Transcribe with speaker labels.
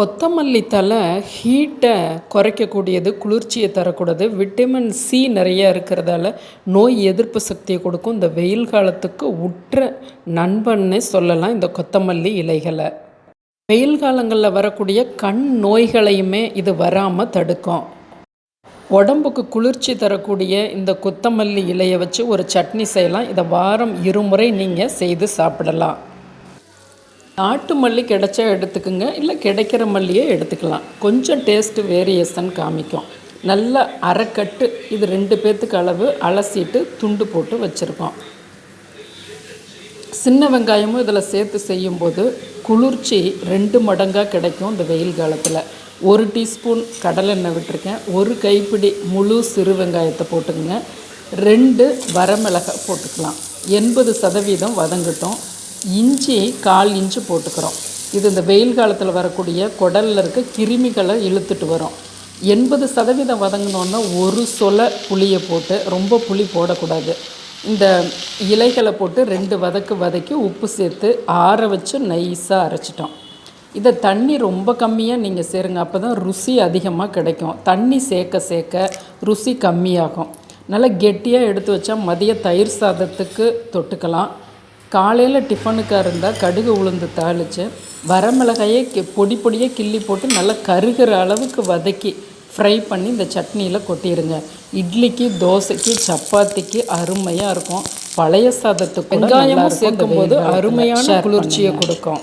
Speaker 1: கொத்தமல்லி தழை ஹீட்டை குறைக்கக்கூடியது குளிர்ச்சியை தரக்கூடாது. விட்டமின் சி நிறைய இருக்கிறதால நோய் எதிர்ப்பு சக்தியை கொடுக்கும். இந்த வெயில் காலத்துக்கு உற்ற நண்பன்னே சொல்லலாம் இந்த கொத்தமல்லி இலைகளை. வெயில் காலங்களில் வரக்கூடிய கண் நோய்களையுமே இது வராமல் தடுக்கும். உடம்புக்கு குளிர்ச்சி தரக்கூடிய இந்த கொத்தமல்லி இலையை வச்சு ஒரு சட்னி செய்யலாம். இதை வாரம் இருமுறை நீங்கள் செய்து சாப்பிடலாம். நாட்டு மல்லி கிடைச்சா எடுத்துக்குங்க இல்லை கிடைக்கிற மல்லியே எடுத்துக்கலாம். கொஞ்சம் டேஸ்ட்டு வேரியேஷன் காமிக்கும். நல்ல அரைக்கட்டு இது ரெண்டு பேர்த்துக்கு அளவு அலசிட்டு துண்டு போட்டு வச்சுருக்கோம். சின்ன வெங்காயமும் இதில் சேர்த்து செய்யும்போது குளிர்ச்சி ரெண்டு மடங்காக கிடைக்கும் இந்த வெயில் காலத்தில். ஒரு டீஸ்பூன் கடலெண்ணெய் விட்டுருக்கேன். ஒரு கைப்பிடி முழு சிறு வெங்காயத்தை போட்டுக்கோங்க. ரெண்டு வரமிளகாய் போட்டுக்கலாம். எண்பது சதவீதம் வதங்கட்டும். இஞ்சி கால் இன்ச்சு போட்டுக்கிறோம். இது இந்த வெயில் காலத்தில் வரக்கூடிய குடலில் இருக்க கிருமிகளை இழுத்துட்டு வரும். எண்பது சதவீதம் வதங்கினோன்னா ஒரு சொல புளியை போட்டு ரொம்ப புளி போடக்கூடாது. இந்த இலைகளை போட்டு ரெண்டு வதக்கு வதக்கி உப்பு சேர்த்து ஆற வச்சு நைஸாக அரைச்சிட்டோம். இதை தண்ணி ரொம்ப கம்மியாக நீங்கள் சேருங்க அப்போ தான் ருசி அதிகமாக கிடைக்கும். தண்ணி சேர்க்க சேர்க்க ருசி கம்மியாகும். நல்லா கெட்டியாக எடுத்து வச்சா மதிய தயிர் சாதத்துக்கு தொட்டுக்கலாம். காலையில் டிஃபனுக்காக இருந்தால் கடுகு உளுந்து தாளித்து வரமிளகாயை கி பொடி பொடியாக கிள்ளி போட்டு நல்லா கருகிற அளவுக்கு வதக்கி ஃப்ரை பண்ணி இந்த சட்னியில் கொட்டிடுங்க இட்லிக்கு தோசைக்கு சப்பாத்திக்கு அருமையாக இருக்கும். பழைய சாதத்துக்கு வெங்காயமும் சேர்க்கும் போது அருமையான குளிர்ச்சியை கொடுக்கும்.